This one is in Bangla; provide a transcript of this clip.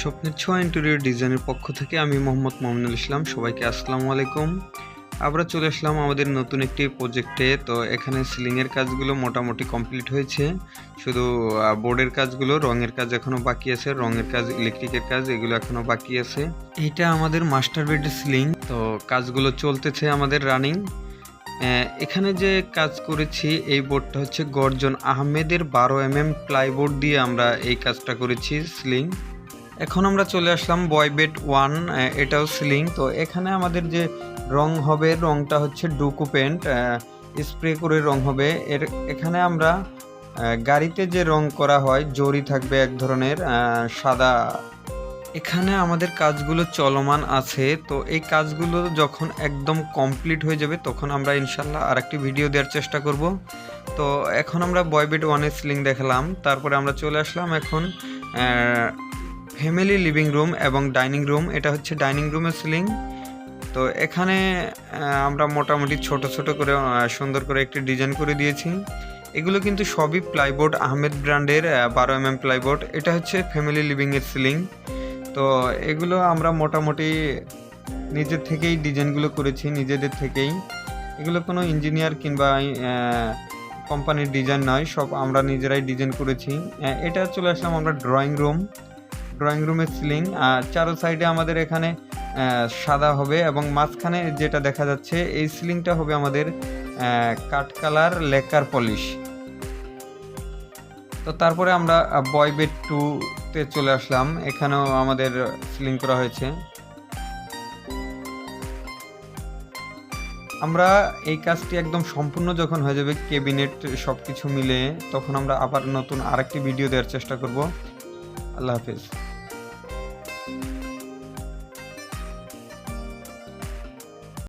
স্বপ্নের ছোঁয়া ইন্টেরিয়র ডিজাইনের পক্ষ থেকে আমি মোহাম্মদ মোহাম্মদুল ইসলাম। সবাইকে আসসালামু আলাইকুম। আমরা চলে আসলাম আমাদের নতুন একটি প্রজেক্টে তো এখানে সিলিংয়ের কাজগুলো মোটামুটি কমপ্লিট হয়েছে। শুধু বোর্ডের কাজগুলো, রঙের কাজ এখনও বাকি আছে। রঙের কাজ ইলেকট্রিকের কাজ, এগুলো এখনও বাকি আছে। এইটা আমাদের মাস্টার বেডের সিলিং তো কাজগুলো চলতেছে আমাদের রানিং এখানে যে কাজ করেছি, এই বোর্ডটা হচ্ছে গর্জন আহমেদের বারো এম এম প্লাইবোর্ড দিয়ে আমরা এই কাজটা করেছি সিলিং এখন আমরা চলে আসলাম বয় বেড ওয়ান এটাও সিলিং তো এখানে আমাদের যে রং হবে, রংটা হচ্ছে ডুকু পেন্ট স্প্রে করে রং হবে। এর, এখানে আমরা গাড়িতে যে রং করা হয়, জরি থাকবে এক ধরনের সাদা। এখানে আমাদের কাজগুলো চলমান আছে, তো এই কাজগুলো যখন একদম কমপ্লিট হয়ে যাবে, তখন আমরা ইনশাল্লাহ আরেকটি ভিডিও দেওয়ার চেষ্টা করব। তো এখন আমরা বয় বয়বেড ওয়ানের সিলিং দেখালাম, তারপরে আমরা চলে আসলাম এখন ফ্যামিলি লিভিং রুম এবং ডাইনিং রুম, এটা হচ্ছে ডাইনিং রুমের সিলিং। তো এখানে আমরা মোটামুটি ছোট ছোট করে সুন্দর করে একটি ডিজাইন করে দিয়েছি। এগুলো কিন্তু সবই প্লাইবোর্ড, আহমেদ ব্র্যান্ডের বারো এম এম প্লাইবোর্ড। এটা হচ্ছে ফ্যামিলি লিভিংয়ের সিলিং। তো এগুলো আমরা মোটামুটি নিজের থেকেই ডিজাইনগুলো করেছি, নিজেদের থেকেই। এগুলো কোনো ইঞ্জিনিয়ার কিংবা কোম্পানির ডিজাইন নয়, সব আমরা নিজেরাই ডিজাইন করেছি। এটা চলে আসলাম আমরা ড্রয়িং রুম। ড্রয়িং রুমের সিলিং আর চারো সাইডে আমাদের এখানে সাদা হবে এবং মাঝখানে যেটা দেখা যাচ্ছে, এই সিলিংটা হবে আমাদের কাঠ কালার লেকার পলিশ তো তারপরে আমরা বয় বেড টুতে চলে আসলাম। এখানেও আমাদের সিলিং করা হয়েছে। আমরা এই কাজটি একদম সম্পূর্ণ যখন হয়ে যাবে কেবিনেট সব কিছু মিলে, তখন আমরা আবার নতুন আরেকটি ভিডিও দেওয়ার চেষ্টা করব। আল্লাহ হাফিজ।